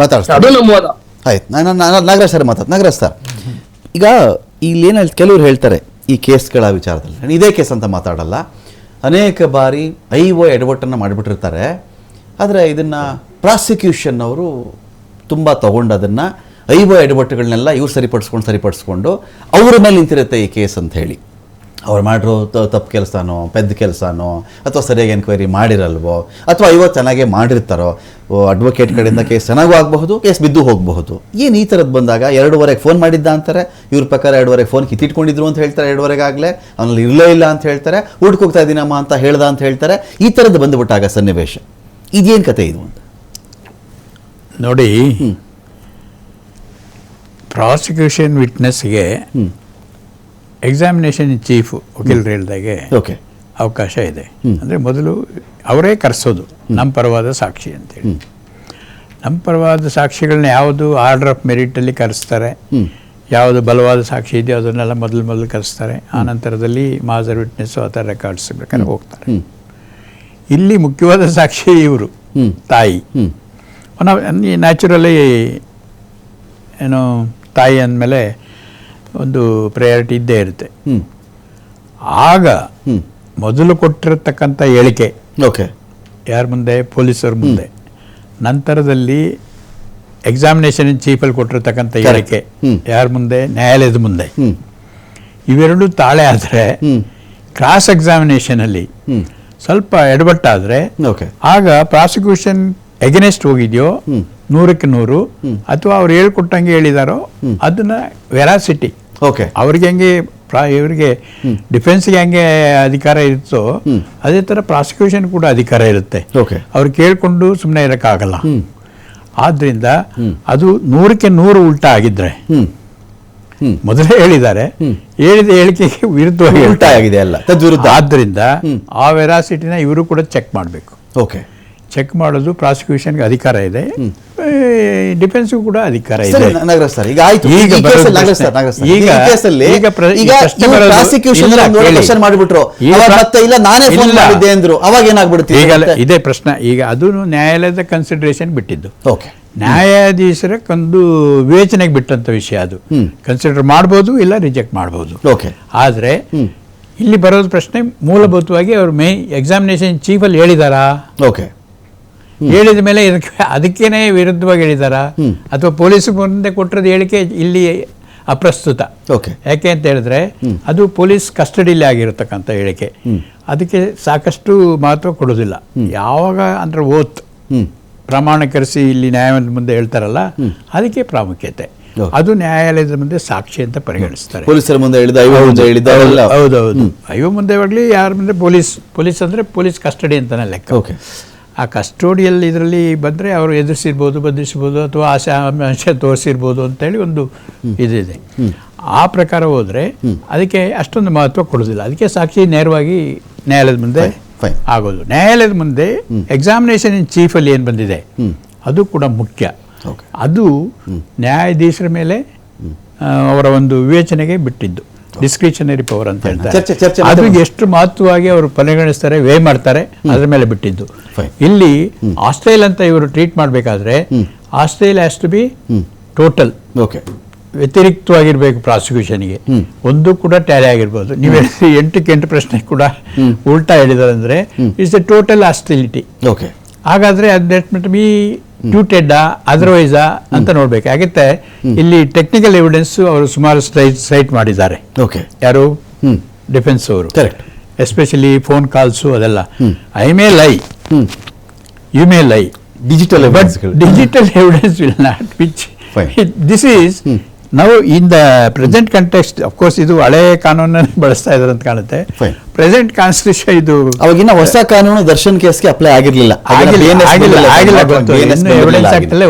ವಾದ ಆಯ್ತು. ನಾನು ನಾಗರಾಜ್ ಸರ್ ಮಾತಾಡ್ ನಾಗರಾಜ್ ಸರ್ ಈಗ ಇಲ್ಲಿ ಏನ ಕೆಲವ್ರು ಹೇಳ್ತಾರೆ ಈ ಕೇಸ್ಗಳ ವಿಚಾರದಲ್ಲಿ. ನಾನು ಇದೇ ಕೇಸ್ ಅಂತ ಮಾತಾಡಲ್ಲ. ಅನೇಕ ಬಾರಿ ಐ ಒ ಎಡವಟ್ಟನ್ನು ಮಾಡಿಬಿಟ್ಟಿರ್ತಾರೆ. ಆದರೆ ಇದನ್ನು ಪ್ರಾಸಿಕ್ಯೂಷನ್ ಅವರು ತುಂಬ ತಗೊಂಡು ಅದನ್ನು ಐ ಒ ಎಡವಟ್ಟುಗಳನ್ನೆಲ್ಲ ಇವ್ರು ಸರಿಪಡಿಸ್ಕೊಂಡು ಸರಿಪಡಿಸ್ಕೊಂಡು ಅವ್ರ ಮೇಲೆ ನಿಂತಿರುತ್ತೆ ಈ ಕೇಸ್ ಅಂತ ಹೇಳಿ. ಅವ್ರು ಮಾಡಿರೋ ತಪ್ಪು ಕೆಲಸನೋ ಪೆದ್ದ ಕೆಲಸನೋ ಅಥವಾ ಸರಿಯಾಗಿ ಎನ್ಕ್ವೈರಿ ಮಾಡಿರಲ್ವೋ ಅಥವಾ ಇವತ್ತು ಚೆನ್ನಾಗಿ ಮಾಡಿರ್ತಾರೋ ಅಡ್ವೊಕೇಟ್ ಕಡೆಯಿಂದ ಕೇಸ್ ಚೆನ್ನಾಗೂ ಆಗಬಹುದು ಕೇಸ್ ಬಿದ್ದು ಹೋಗಬಹುದು. ಏನು ಈ ಥರದ್ದು ಬಂದಾಗ ಎರಡೂವರೆಗೆ ಫೋನ್ ಮಾಡಿದ್ದ ಅಂತಾರೆ ಇವ್ರ ಪ್ರಕಾರ ಎರಡುವರೆಗೆ ಫೋನ್ ಕಿತ್ತಿಟ್ಕೊಂಡಿದ್ರು ಅಂತ ಹೇಳ್ತಾರೆ ಎರಡುವರೆಗೆ ಆಗಲೇ ಅವನಲ್ಲಿ ಇರಲೇ ಇಲ್ಲ ಅಂತ ಹೇಳ್ತಾರೆ ಹೋಗ್ತಾ ಇದ್ದೀನಮ್ಮ ಅಂತ ಹೇಳ್ದ ಅಂತ ಹೇಳ್ತಾರೆ ಈ ಥರದ್ದು ಬಂದುಬಿಟ್ಟಾಗ ಸನ್ನಿವೇಶ. ಇದೇನು ಕತೆ ಇದು ಅಂತ? ನೋಡಿ ಪ್ರಾಸಿಕ್ಯೂಷನ್ ವಿಟ್ನೆಸ್ಗೆ. ಎಕ್ಸಾಮಿನೇಷನ್ ಇನ್ ಚೀಫ್ ವಕೀಲರು ಹೇಳಿದಾಗೆ ಓಕೆ. ಅವಕಾಶ ಇದೆ. ಅಂದರೆ ಮೊದಲು ಅವರೇ ಕರೆಸೋದು. ನಮ್ಮ ಪರವಾದ ಸಾಕ್ಷಿ ಅಂತೇಳಿ. ನಮ್ಮ ಪರವಾದ ಸಾಕ್ಷಿಗಳನ್ನ ಯಾವುದು ಆರ್ಡರ್ ಆಫ್ ಮೆರಿಟಲ್ಲಿ ಕರೆಸ್ತಾರೆ. ಯಾವುದು ಬಲವಾದ ಸಾಕ್ಷಿ ಇದೆಯೋ ಅದನ್ನೆಲ್ಲ ಮೊದಲು ಮೊದಲು ಕರೆಸ್ತಾರೆ. ಆ ನಂತರದಲ್ಲಿ ಮಾಜರ್ ವಿಟ್ನೆಸ್ಸು ಆ ಥರ ರೆಕಾರ್ಡ್ಸ್ ಬೇಕಾದ್ರೆ ಹೋಗ್ತಾರೆ. ಇಲ್ಲಿ ಮುಖ್ಯವಾದ ಸಾಕ್ಷಿ ಇವರು. ತಾಯಿ. ನ್ಯಾಚುರಲಿ ಏನು ತಾಯಿ ಅಂದಮೇಲೆ ಒಂದು ಪ್ರಯಾರಿಟಿ ಇದ್ದೇ ಇರುತ್ತೆ. ಆಗ ಮೊದಲು ಕೊಟ್ಟಿರತಕ್ಕಂಥ ಹೇಳಿಕೆ. ಓಕೆ. ಯಾರ ಮುಂದೆ? ಪೊಲೀಸರ ಮುಂದೆ. ನಂತರದಲ್ಲಿ ಎಕ್ಸಾಮಿನೇಷನ್ ಇನ್ ಚೀಫಲ್ಲಿ ಕೊಟ್ಟಿರತಕ್ಕಂಥ. ಹೇಳಿಕೆ. ಯಾರ ಮುಂದೆ? ನ್ಯಾಯಾಲಯದ ಮುಂದೆ. ಇವೆರಡು ತಾಳೆ ಆದರೆ ಕ್ರಾಸ್ ಎಕ್ಸಾಮಿನೇಷನಲ್ಲಿ ಅಲ್ಲಿ ಸ್ವಲ್ಪ ಎಡವಟ್ಟಾದರೆ ಓಕೆ. ಆಗ ಪ್ರಾಸಿಕ್ಯೂಷನ್ ಎಗನೆಸ್ಟ್ ಹೋಗಿದೆಯೋ. ನೂರಕ್ಕೆ ನೂರು. ಅಥವಾ ಅವ್ರು ಹೇಳ್ಕೊಟ್ಟಂಗೆ ಹೇಳಿದಾರೋ? ಅದನ್ನ ವೆರಾಸಿಟಿ ಓಕೆ. ಅವ್ರಿಗೆ ಹೆಂಗೆ ಪ್ರಾ ಇವರಿಗೆ ಡಿಫೆನ್ಸ್ಗೆ ಹೆಂಗೆ ಅಧಿಕಾರ ಇರುತ್ತೋ ಅದೇ ಥರ ಪ್ರಾಸಿಕ್ಯೂಷನ್ ಕೂಡ ಅಧಿಕಾರ ಇರುತ್ತೆ. ಓಕೆ. ಅವ್ರು ಕೇಳಿಕೊಂಡು ಸುಮ್ಮನೆ ಇರೋಕ್ಕಾಗಲ್ಲ. ಆದ್ದರಿಂದ ಅದು ನೂರಕ್ಕೆ ನೂರು ಉಲ್ಟಾ ಆಗಿದ್ರೆ ಮೊದಲೇ ಹೇಳಿದ್ದಾರೆ. ಹೇಳಿದ ಹೇಳಿಕೆಗೆ ವಿರುದ್ಧವಾಗಿ ಉಲ್ಟಾ ಆಗಿದೆ ಅಲ್ಲ. ತದ್ವಿರುದ್ಧ. ಆದ್ದರಿಂದ ಆ ವೆರಾಸಿಟಿನ ಇವರು ಕೂಡ ಚೆಕ್ ಮಾಡಬೇಕು. ಓಕೆ. ಚೆಕ್ ಮಾಡೋದು ಪ್ರಾಸಿಕ್ಯೂಷನ್ಗೆ ಅಧಿಕಾರ ಇದೆ. ಡಿಫೆನ್ಸ್ಗೂ ಕೂಡ ಅಧಿಕಾರ ಇದೆ. ನಾಗರಾಜ್ ಸರ್ ಈಗ ಆಯ್ತು. ಈಗ ಈ ಕೇಸಲ್ಲಿ ನಾಗರಾಜ್ ಸರ್ ನಾಗರಾಜ್ ಸರ್. ಈಗ- ಈ ಕೇಸಲ್ಲಿ ಈಗ ಈಗ ಪ್ರಾಸಿಕ್ಯೂಷನ್ ಕ್ವಶನ್ ಮಾಡಿಬಿಟ್ರು. ಮತ್ತೆ ಇಲ್ಲ ನಾನೇ ಫೋನ್. ಮಾಡಿದ್ದೆ ಅಂದ್ರು. ಅವಾಗ ಏನಾಗ್ಬಿಡುತ್ತೆ ಈಗ ಇದೇ ಪ್ರಶ್ನೆ. ಈಗ ಅದು ನ್ಯಾಯಾಲಯದ ಕನ್ಸಿಡರೇಷನ್ ಬಿಟ್ಟಿದ್ದು. ಓಕೆ. ನ್ಯಾಯಾಧೀಶರ ಒಂದು ವಿವೇಚನೆಗೆ ಬಿಟ್ಟಂತ ವಿಷಯ ಅದು. ಕನ್ಸಿಡರ್ ಮಾಡ್ಬೋದು ಇಲ್ಲ ರಿಜೆಕ್ಟ್ ಮಾಡ್ಬೋದು. ಓಕೆ. ಆದರೆ ಇಲ್ಲಿ ಬರೋದು ಪ್ರಶ್ನೆ ಮೂಲಭೂತವಾಗಿ ಅವರು ಮೇ ಎಕ್ಸಾಮಿನೇಷನ್ ಚೀಫಲ್ಲಿ ಹೇಳಿದಾರಾ? ಓಕೆ. ಹೇಳಿದ ಮೇಲೆ ಇದಕ್ಕೆ ಅದಕ್ಕೇನೆ ವಿರುದ್ಧವಾಗಿ ಹೇಳಿದಾರ? ಅಥವಾ ಪೊಲೀಸ್ ಮುಂದೆ ಕೊಟ್ಟಿರೋದು ಹೇಳಿಕೆ ಇಲ್ಲಿ ಅಪ್ರಸ್ತುತ? ಓಕೆ. ಯಾಕೆ ಅಂತ ಹೇಳಿದ್ರೆ ಅದು ಪೊಲೀಸ್ ಕಸ್ಟಡಿಯಲ್ಲಿ ಆಗಿರತಕ್ಕಂಥ ಹೇಳಿಕೆ. ಅದಕ್ಕೆ ಸಾಕಷ್ಟು ಮಹತ್ವ ಕೊಡೋದಿಲ್ಲ. ಯಾವಾಗ ಅಂದ್ರೆ ಓತ್ ಪ್ರಮಾಣೀಕರಿಸಿ ಇಲ್ಲಿ ನ್ಯಾಯಾಲಯದ ಮುಂದೆ ಹೇಳ್ತಾರಲ್ಲ ಅದಕ್ಕೆ ಪ್ರಾಮುಖ್ಯತೆ. ಅದು ನ್ಯಾಯಾಲಯದ ಮುಂದೆ ಸಾಕ್ಷಿ ಅಂತ ಪರಿಗಣಿಸ್ತಾರೆ. ಪೊಲೀಸರ ಮುಂದೆ ಹೇಳಿದ ಹೌದೌದು ಅಯ್ಯೋ ಮುಂದೆ ಹೋಗ್ಲಿ ಯಾರ ಮುಂದೆ ಪೊಲೀಸ್ ಪೊಲೀಸ್ ಅಂದ್ರೆ ಪೊಲೀಸ್ ಕಸ್ಟಡಿ ಅಂತಾನೆ ಲೆಕ್ಕ. ಓಕೆ. ಆ ಕಸ್ಟೋಡಿಯಲ್ ಇದರಲ್ಲಿ ಬಂದರೆ ಅವರು ಎದುರಿಸಿರ್ಬೋದು ಬಂಧಿಸ್ಬೋದು ಅಥವಾ ಆಸೆ ಅಂಶ ತೋರಿಸಿರ್ಬೋದು ಅಂತೇಳಿ ಒಂದು ಇದಿದೆ. ಆ ಪ್ರಕಾರ ಹೋದರೆ ಅದಕ್ಕೆ ಅಷ್ಟೊಂದು ಮಹತ್ವ ಕೊಡೋದಿಲ್ಲ. ಅದಕ್ಕೆ ಸಾಕ್ಷಿ ನೇರವಾಗಿ ನ್ಯಾಯಾಲಯದ ಮುಂದೆ ಆಗೋದು. ನ್ಯಾಯಾಲಯದ ಮುಂದೆ ಎಕ್ಸಾಮಿನೇಷನ್ ಇನ್ ಚೀಫಲ್ಲಿ ಏನು ಬಂದಿದೆ? ಅದು ಕೂಡ ಮುಖ್ಯ. ಅದು ನ್ಯಾಯಾಧೀಶರ ಮೇಲೆ ಅವರ ಒಂದು ವಿವೇಚನೆಗೆ ಬಿಟ್ಟಿದ್ದು. ಡಿಸ್ಕ್ರಿಷನರಿ ಪವರ್ ಅಂತ ಹೇಳ್ತಾರೆ. ಚರ್ಚೆ ಅದು ಮತ್ತೆ- ಎಷ್ಟು ಮಹತ್ವವಾಗಿ ಅವರು ಪರಿಗಣಿಸ್ತಾರೆ ವೇ ಮಾಡ್ತಾರೆ ಅದ್ರ ಮೇಲೆ ಬಿಟ್ಟಿದ್ದು. ಇಲ್ಲಿ ಆಸ್ಟ್ರೇಲ್ ಅಂತ ಇವರು ಟ್ರೀಟ್ ಮಾಡಬೇಕಾದ್ರೆ hostile has to be total okay ವ್ಯತಿರಿಕ್ತವಾಗಿರ್ಬೇಕು ಪ್ರಾಸಿಕ್ಯೂಷನ್ಗೆ. ಒಂದು ಕೂಡ ಟ್ಯಾಲಿ ಆಗಿರ್ಬೋದು. ನೀವು ಎಂಟಕ್ಕೆ ಎಂಟು ಪ್ರಶ್ನೆ ಕೂಡ ಉಲ್ಟಾ ಹೇಳಿದಾರೆ ಅಂದ್ರೆ it's a total hostility okay ಹಾಗಾದ್ರೆ ಅದು ಬಿ ಟ್ಯೂಟೆಡ್ಡಾ ಅದರ್ವೈಸಾ ಅಂತ ನೋಡ್ಬೇಕು. ಯಾಕಂತೆ ಇಲ್ಲಿ ಟೆಕ್ನಿಕಲ್ ಎವಿಡೆನ್ಸ್ ಅವರು ಸುಮಾರು ಸೈಟ್ ಮಾಡಿದ್ದಾರೆ. ಓಕೆ ಯಾರು? ಡಿಫೆನ್ಸ್ ಅವರು. ಕರೆಕ್ಟ್ ಎಸ್ಪೆಷಲಿ ಫೋನ್ ಕಾಲ್ಸು ಅದೆಲ್ಲ. I may lie you may lie digital digital evidence will not which. This is ನಾವು in the present context of course ಇದು ಹಳೆ ಕಾನೂನನ್ನು ಬಳಸ್ತಾ ಇದ್ದಾರೆ ಅಂತ ಕಾಣುತ್ತೆ. ಪ್ರೆಸೆಂಟ್ ಕಾನ್ಸ್ಟಿಟ್ಯೂಷನ್ ಇದು ಅವಾಗಿನ ಹೊಸ ಕಾನೂನು ದರ್ಶನ್ ಕೇಸ್ಗೆ ಅಪ್ಲೈ ಆಗಿರ್ಲಿಲ್ಲ. ಆಗಿಲ್ಲ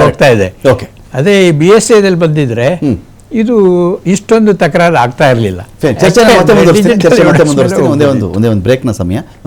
ಹೋಗ್ತಾ ಇದೆ. ಓಕೆ ಅದೇ ಬಿ ಎಸ್ ಎದಲ್ಲಿ ಬಂದಿದ್ರೆ ಇದು ಇಷ್ಟೊಂದು ತಕರಾರು ಆಗ್ತಾ ಇರಲಿಲ್ಲ. ಚರ್ಚೆ ಒಂದೇ ಒಂದು ಒಂದೇ ಒಂದು ಬ್ರೇಕ್ನ ಸಮಯ.